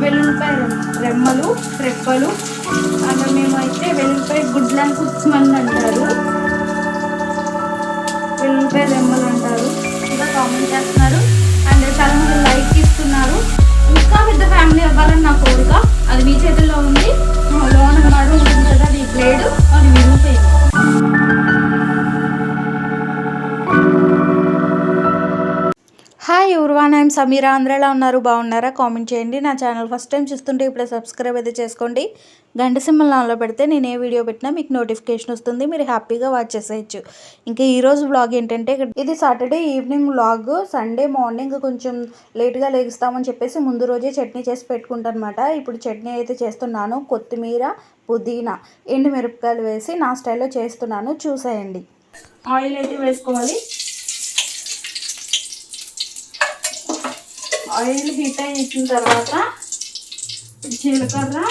వెల్లుల్లిపాయ రెమ్మలు రెప్పలు అలా మేమైతే వెల్లుల్లిపాయ గుడ్లని కుచ్చుమంది హాయ్ ఉర్వాన్ ఐమ్ సమీరా ఆంధ్రాలో ఉన్నారు. బాగున్నారా? కామెంట్ చేయండి. నా ఛానల్ ఫస్ట్ టైం చూస్తుంటే ఇప్పుడే సబ్స్క్రైబ్ అయితే చేసుకోండి. గంట సింబల్ నాలో పెడితే నేను ఏ వీడియో పెట్టినా మీకు నోటిఫికేషన్ వస్తుంది. మీరు హ్యాపీగా వాచ్ చేసేయచ్చు. ఇంకా ఈరోజు వ్లాగ్ ఏంటంటే ఇది Saturday evening blog Sunday morning కొంచెం లేట్గా లేగిస్తామని చెప్పేసి ముందు రోజే చట్నీ చేసి పెట్టుకుంటాను అనమాట ఇప్పుడు చట్నీ అయితే చేస్తున్నాను. కొత్తిమీర పుదీనా ఎండు మిరపకాయలు వేసి నా స్టైల్లో చేస్తున్నాను. చూసేయండి. ఆయిల్ అయితే వేసుకోవాలి. ఆయిల్ హీట్ అయిన తర్వాత జీలకర్ర.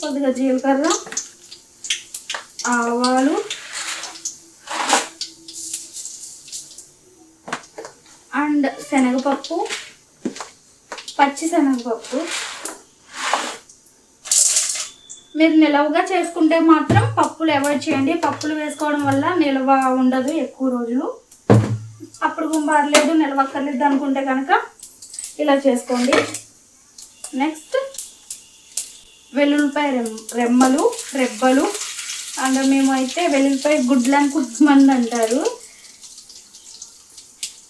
కొద్దిగా జీలకర్ర. ఆవాలు. అండ్ శనగపప్పు. పచ్చి శనగపప్పు. మీరు నిలవగా చేసుకుంటే మాత్రం పప్పులు అవాయిడ్ చేయండి. పప్పులు వేసుకోవడం వల్ల నిల్వ ఉండదు ఎక్కువ రోజులు. అప్పుడు గుంబారలేదు నిలవక్కర్లేదు అనుకుంటే కనుక ఇలా చేసుకోండి. నెక్స్ట్ వెల్లుల్లిపాయ రెమ్ రెమ్మలు రెబ్బలు అండ్ మేమైతే అయితే వెల్లుల్లిపాయ గుడ్లని కుచ్చుమంది అంటారు.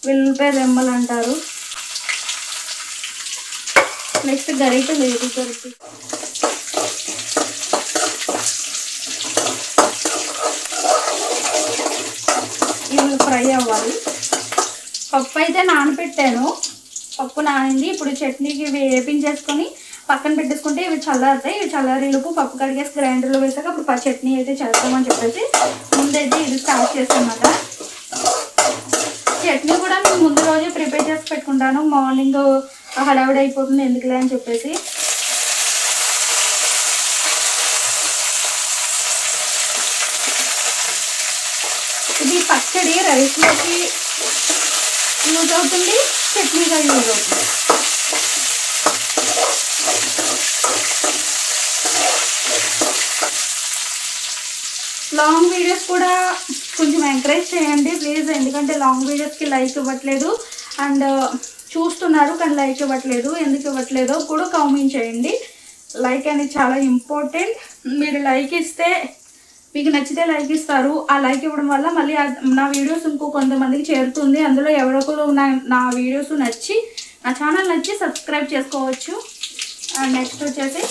వెల్లుల్లిపాయ రెమ్మలు అంటారు. నెక్స్ట్ గరిట లేదు గరిట ఇవి ఫ్రై అవ్వాలి. పప్పు అయితే నానబెట్టాను పప్పు నానింది. ఇప్పుడు చట్నీకి ఇవి వేపించేసుకొని పక్కన పెట్టేసుకుంటే ఇవి చల్లారుతాయి. ఇవి చల్లారిలోపు పప్పు కడిగేసి గ్రైండర్లో వేసాక అప్పుడు చట్నీ అయితే చేస్తామని చెప్పేసి ముందైతే ఇది స్టార్ట్ చేస్తామన్నమాట చట్నీ కూడా నేను ముందు రోజే ప్రిపేర్ చేసి పెట్టుకుంటాను. మార్నింగ్ హడావిడి అయిపోతుంది ఎందుకులే అని చెప్పేసి ఇది పచ్చడి రైస్లోకి యూజ్ అవుతుంది చట్నీగా యూజ్ అవుతుంది. లాంగ్ వీడియోస్ కూడా కొంచెం ఎంకరేజ్ చేయండి ప్లీజ్ ఎందుకంటే లాంగ్ వీడియోస్కి లైక్ ఇవ్వట్లేదు. అండ్ uh, చూస్తున్నారు కానీ లైక్ ఇవ్వట్లేదు ఎందుకు ఇవ్వట్లేదో కూడా కామెంట్ చేయండి. లైక్ అనేది చాలా ఇంపార్టెంట్. మీరు లైక్ ఇస్తే మీకు నచ్చితే లైక్ ఇస్తారు. ఆ లైక్ ఇవ్వడం వల్ల మళ్ళీ నా వీడియోస్ ఇంకో కొంతమందికి చేరుతుంది. అందులో ఎవరొకరు నా నా వీడియోస్ నచ్చి నా ఛానల్ నచ్చి సబ్స్క్రైబ్ చేసుకోవచ్చు. నెక్స్ట్ వచ్చేసి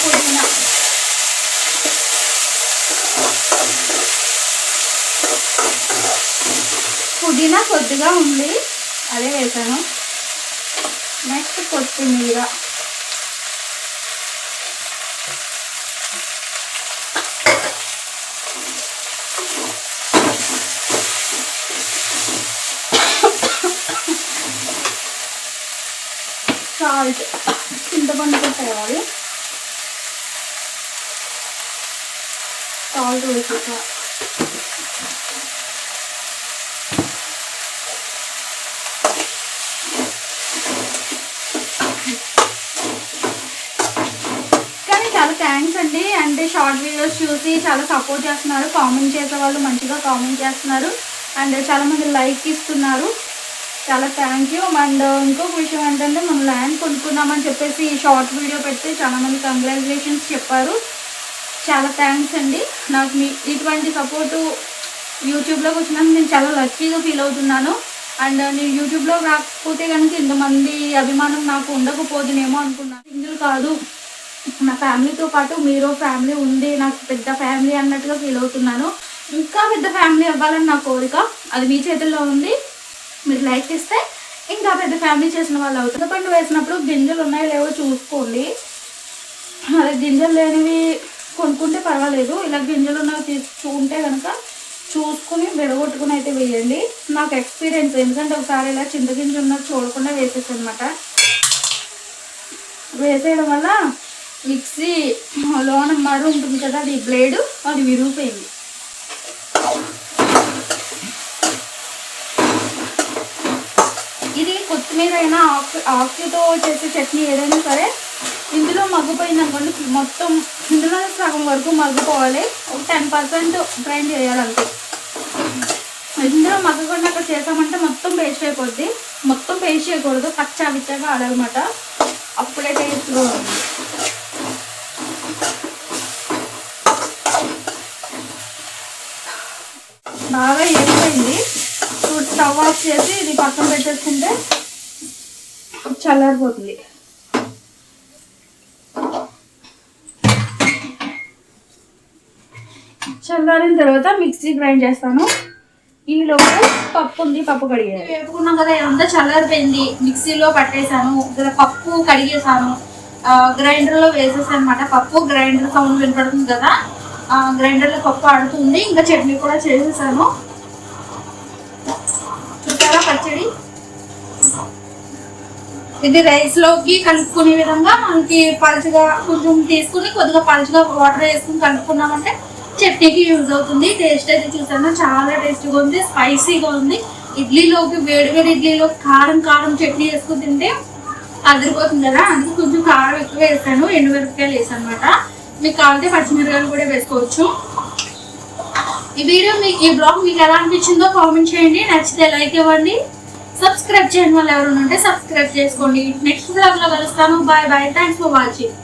పుదీనా. పుదీనా కొద్దిగా ఉంది. అదే వేసాను. నెక్స్ట్ కొత్తిమీర. సాల్ట్ చింతపండు పెట్టేయాలి సాల్ట్ వేసేసా కానీ చాలా థ్యాంక్స్ అండి. అంటే షార్ట్ వీడియోస్ చూసి చాలా సపోర్ట్ చేస్తున్నారు. కామెంట్ చేసే వాళ్ళు మంచిగా కామెంట్ చేస్తున్నారు. అండ్ చాలామంది లైక్ ఇస్తున్నారు. చాలా థ్యాంక్ యూ అండ్ ఇంకొక విషయం ఏంటంటే మనం ల్యాండ్ కొనుక్కున్నామని చెప్పేసి షార్ట్ వీడియో పెడితే చాలామంది కంగ్రాచులేషన్స్ చెప్పారు. చాలా థ్యాంక్స్ అండి. నాకు మీ ఇటువంటి సపోర్టు యూట్యూబ్లోకి వచ్చినందుకు నేను చాలా లక్కీగా ఫీల్ అవుతున్నాను. అండ్ uh, నేను యూట్యూబ్లో రాకపోతే కనుక ఇంతమంది అభిమానం నాకు ఉండకపోదునేమో అనుకున్నాను. సింగిల్ కాదు. నా ఫ్యామిలీతో పాటు మీరు ఫ్యామిలీ ఉంది. నాకు పెద్ద ఫ్యామిలీ అన్నట్టుగా ఫీల్ అవుతున్నాను. ఇంకా పెద్ద ఫ్యామిలీ అవ్వాలని నా కోరిక. అది మీ చేతుల్లో ఉంది. మీరు లైక్ ఇస్తే ఇంకా పెద్ద ఫ్యామిలీ చేసిన వాళ్ళు అవుతుంది చింతపండు వేసినప్పుడు గింజలు ఉన్నాయో లేవో చూసుకోండి. అదే గింజలు లేనివి కొనుక్కుంటే పర్వాలేదు. ఇలా గింజలు ఉన్నవి తీసుకుంటే కనుక చూసుకుని విడగొట్టుకుని అయితే వేయండి. నాకు ఎక్స్పీరియన్స్ ఎందుకంటే ఒకసారి ఇలా చింతగింజ ఉన్నది చూడకుండా వేసేసి అనమాట వేసేయడం వల్ల మిక్సీ లోన మరు ఉంటుంది కదా అది బ్లేడు అది విరిగిపోయింది. కొత్తిమీర అయినా ఆకు ఆకుతో చేసే చట్నీ ఏదైనా సరే ఇందులో మగ్గిపోయింది అనుకోండి మొత్తం ఇందులో సగం వరకు మగ్గిపోవాలి. ఒక టెన్ పర్సెంట్ గ్రైండ్ చేయాలంటే ఇందులో మగ్గకుండా అక్కడ చేసామంటే మొత్తం పేస్ట్ అయిపోద్ది. మొత్తం పేస్ట్ చేయకూడదు. పచ్చా విచ్చగా ఆడాలన్నమాట. అప్పుడే టేస్ట్గా ఉంది బాగా ఏరిపోయింది. ఇప్పుడు స్టవ్ ఆఫ్ చేసి ఇది పక్కన పెట్టేసుకుంటే చల్లారిపోతుంది. చల్లారిన తర్వాత మిక్సీ గ్రైండ్ చేస్తాను. ఈలోపు పప్పు ఉంది పప్పు కడిగే వేపుకున్నాం కదా అంతా చల్లారిపోయింది. మిక్సీలో పట్టేశాను పప్పు కడిగేసాను. గ్రైండర్లో వేసేసాను అనమాట పప్పు. గ్రైండర్ సౌండ్ వినపడుతుంది కదా. గ్రైండర్లో పప్పు ఆడుతుంది. ఇంకా చట్నీ కూడా చేసేసాను. చుట్టాల పచ్చడి? ఇది రైస్లోకి కలుపుకునే విధంగా మనకి పలుచగా కొంచెం తీసుకుని కొద్దిగా పలుచగా వాటర్ వేసుకుని కలుపుకున్నామంటే చట్నీకి యూజ్ అవుతుంది. టేస్ట్ అయితే చూసాను చాలా టేస్టీగా ఉంది స్పైసీగా ఉంది. ఇడ్లీలోకి వేడి వేడి ఇడ్లీలో కారం కారం చట్నీ వేసుకుని తింటే అదిరిపోతుంది కదా. అందుకు కొంచెం కారం ఎక్కువ వేసాను ఎండుమిరపకాయలు వేసాను అనమాట మీకు కావాలంటే పచ్చిమిరపకాయలు కూడా వేసుకోవచ్చు. ఈ వీడియో మీకు ఈ బ్లాగ్ మీకు ఎలా అనిపించిందో కామెంట్ చేయండి. నచ్చితే లైక్ ఇవ్వండి. సబ్స్క్రైబ్ చేయని వాళ్ళు ఎవరైనా ఉంటే సబ్స్క్రైబ్ చేసుకోండి. నెక్స్ట్ బ్లాగ్లో కలుస్తాను. Bye bye thanks for watching